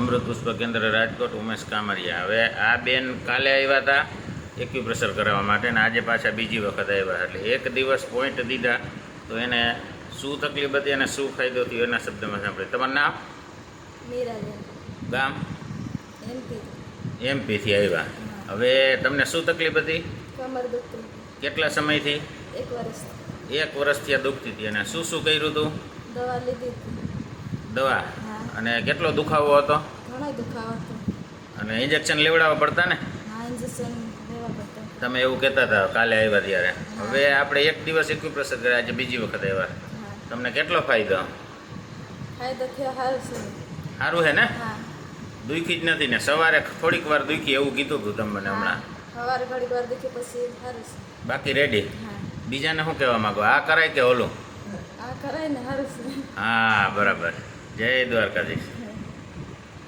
અમૃત પુષ્પ કેન્દ્ર રાજકોટ ઉમેશ કામરિયા. હવે આ બેન કાલે આવ્યા હતા એક્યુપ્રેશર કરાવવા માટે ને આજે પાછા બીજી વખત આવ્યા એટલે એક દિવસ પોઈન્ટ દીધા તો એને શું તકલીફ હતી અને શું ફાયદો થયો એના શબ્દમાં સાંભળે તમારું નામ? ગામ? એમપીથી આવ્યા. હવે તમને શું તકલીફ હતી? કેટલા સમયથી? એક વર્ષ. એક વર્ષથી આ દુખતી હતી. અને શું શું કર્યું હતું? દવા લીધી દવા? હા. અને કેટલો દુખાવો હતો? ઘણો દુખાવો હતો. અને ઇન્જેક્શન લેવડાવવા પડતા ને? હા ઇન્જેક્શન લેવા પડતા. તમે એવું કહેતા હતા કાલે આવ્યા ત્યારે. હવે આપણે એક દિવસ એક્યુપ્રેશર કર્યા આજે બીજી વખત આવ્યા. તમને કેટલો ફાયદો? ફાયદો થયો સારું છે. સારું છે ને? દુખી જ નથી ને? સવારે થોડીક વાર દુખી એવું કીધું હતું તમે મને હમણાં. સવારે થોડીક વાર દુખી પછી સારું છે. બાકી રેડી બીજાને શું કહેવા માંગો? આ કરાય કે ઓલું? આ કરાય ને સારું છે. હા બરાબર. જય દ્વારકાધીશ.